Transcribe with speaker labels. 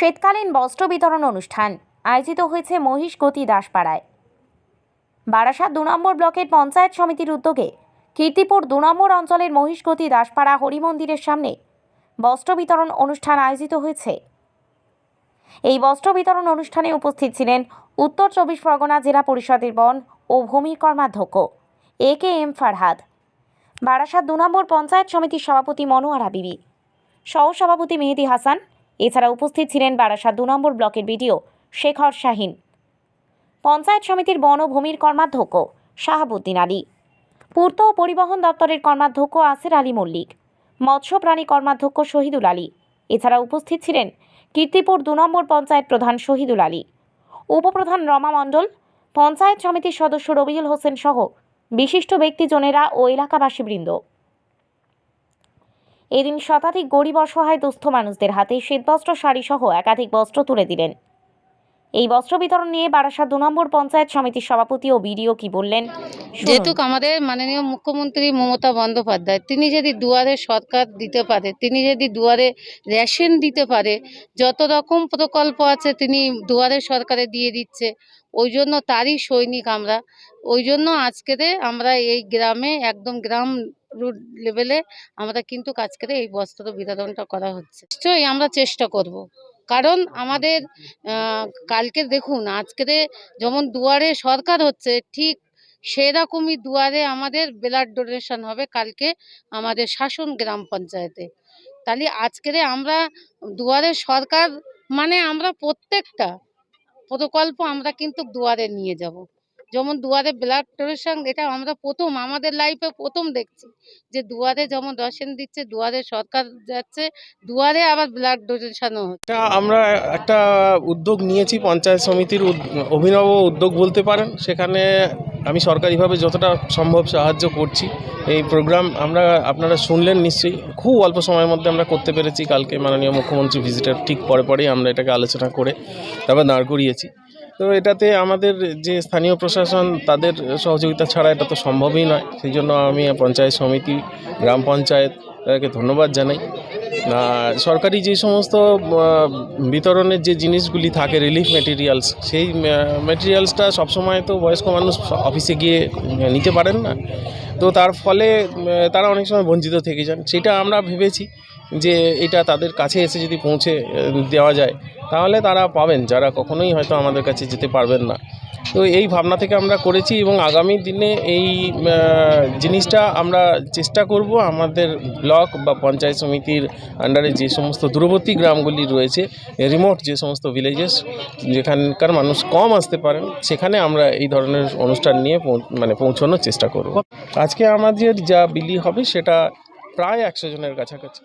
Speaker 1: শীতকালীন বস্ত্র বিতরণ অনুষ্ঠান আয়োজিত হয়েছে মহিষগতি দাসপাড়ায়। বারাসাত দু নম্বর ব্লকের পঞ্চায়েত সমিতির উদ্যোগে কীর্তিপুর দু নম্বর অঞ্চলের মহিষগতি দাসপাড়া হরিমন্দিরের সামনে বস্ত্র বিতরণ অনুষ্ঠান আয়োজিত হয়েছে। এই বস্ত্র বিতরণ অনুষ্ঠানে উপস্থিত ছিলেন উত্তর চব্বিশ পরগনা জেলা পরিষদের বন ও ভূমি কর্মাধ্যক্ষ A K M Farhad, Barasat দু নম্বর পঞ্চায়েত সমিতির সভাপতি মনোয়ারা বিবি, সহসভাপতি মেহেদি হাসান এছাড়া উপস্থিত ছিলেন বারাসাত দু নম্বর ব্লকের বিডিও শেখর শাহিন। পঞ্চায়েত সমিতির বন ও ভূমির কর্মাধ্যক্ষ শাহাবুদ্দিন আলী। পূর্ত ও পরিবহন দপ্তরের কর্মাধ্যক্ষ আসির আলী মল্লিক। মৎস্য প্রাণী কর্মাধ্যক্ষ শহীদুল আলী। এছাড়া উপস্থিত ছিলেন কীর্তিপুর দু নম্বর পঞ্চায়েত প্রধান শহীদুল আলী। উপপ্রধান রমা মণ্ডল, পঞ্চায়েত সমিতির সদস্য রবিউল হোসেন সহ বিশিষ্ট ব্যক্তিজনেরা ও এলাকাবাসীবৃন্দ। এদিন শতাধিক গরিব অসহায় দুস্থ মানুষদের হাতে শীতবস্ত্র শাড়ি সহ একাধিক বস্ত্র তুলে দিলেন। এই বস্ত্র বিতরণ নিয়ে বারাসাত দু নম্বর পঞ্চায়েত সমিতির সভাপতি ও বিডিও কি বললেন?
Speaker 2: যেহেতু আমাদের মাননীয় মুখ্যমন্ত্রী মমতা বন্দ্যোপাধ্যায়, তিনি যদি দুয়ারে সরকার দিতে পারে, তিনি যদি দুয়ারে রেশন দিতে পারে, যত রকম প্রকল্প আছে তিনি দুয়ারে সরকারে দিয়ে দিচ্ছে, ওই জন্য তারই সৈনিক আমরা। ওই জন্য আজকেরে আমরা এই গ্রামে একদম গ্রাম রুট লেভেলে আমরা কিন্তু আজকেরে এই বস্ত্র বিতরণটা করা হচ্ছে। নিশ্চয়ই আমরা চেষ্টা করব। কারণ আমাদের কালকে দেখুন, আজকেরে যেমন দুয়ারে সরকার হচ্ছে, ঠিক সেরকমই দুয়ারে আমাদের ব্লাড ডোনেশন হবে কালকে আমাদের শাসন গ্রাম পঞ্চায়েতে। তাহলে আজকের আমরা দুয়ারে সরকার মানে আমরা প্রত্যেকটা প্রকল্প আমরা কিন্তু দুয়ারে নিয়ে যাব। যেমন দুয়ারে ব্লাড ডোনেশন এটা আমরা প্রথম, আমাদের লাইফে প্রথম দেখছি যে দুয়ারে যেমন রেশন দিচ্ছে, দুয়ারে সরকার যাচ্ছে, দুয়ারে আবার ব্লাড ডোনেশনও হচ্ছে।
Speaker 3: আমরা একটা উদ্যোগ নিয়েছি, পঞ্চায়েত সমিতির অভিনব উদ্যোগ বলতে পারেন। সেখানে আমি সরকারিভাবে যতটা সম্ভব সাহায্য করছি। এই প্রোগ্রাম আমরা, আপনারা শুনলেন নিশ্চয়ই, খুব অল্প সময়ের মধ্যে আমরা করতে পেরেছি। কালকে মাননীয় মুখ্যমন্ত্রী ভিজিটের ঠিক পরে পরেই আমরা এটাকে আলোচনা করে তারপর দাঁড় করিয়েছি। তো এটাতে আমাদের যে স্থানীয় প্রশাসন তাদের সহযোগিতা ছাড়া এটা তো সম্ভবই নয়। সেই জন্য আমি পঞ্চায়েত সমিতি, গ্রাম পঞ্চায়েত তাদেরকে ধন্যবাদ জানাই। সরকারি যে সমস্ত বিতরণের যে জিনিসগুলি থাকে রিলিফ মেটেরিয়ালস সেই মেটেরিয়ালসটা সবসময় তো বয়স্ক মানুষ অফিসে গিয়ে নিতে পারেন না। তো তার ফলে তারা অনেক সময় বঞ্চিত থেকে যান। সেটা আমরা ভেবেছি যে এটা তাদের কাছে এসে যদি পৌঁছে দেওয়া যায় তাহলে তারা পাবেন, যারা কখনোই হয়তো আমাদের কাছে যেতে পারবেন না। তো এই ভাবনা থেকে আমরা করেছি এবং আগামী দিনে এই জিনিসটা আমরা চেষ্টা করব আমাদের ব্লক বা পঞ্চায়েত সমিতির আন্ডারে যে সমস্ত দূরবর্তী গ্রামগুলি রয়েছে রিমোট যে সমস্ত ভিলেজেস যেখানকার মানুষ কম আসতে পারেন, সেখানে আমরা এই ধরনের অনুষ্ঠান নিয়ে মানে পৌঁছানোর চেষ্টা করব। আজকে আমাদের যা বিলি হবে সেটা প্রায় একশো জনের কাছাকাছি।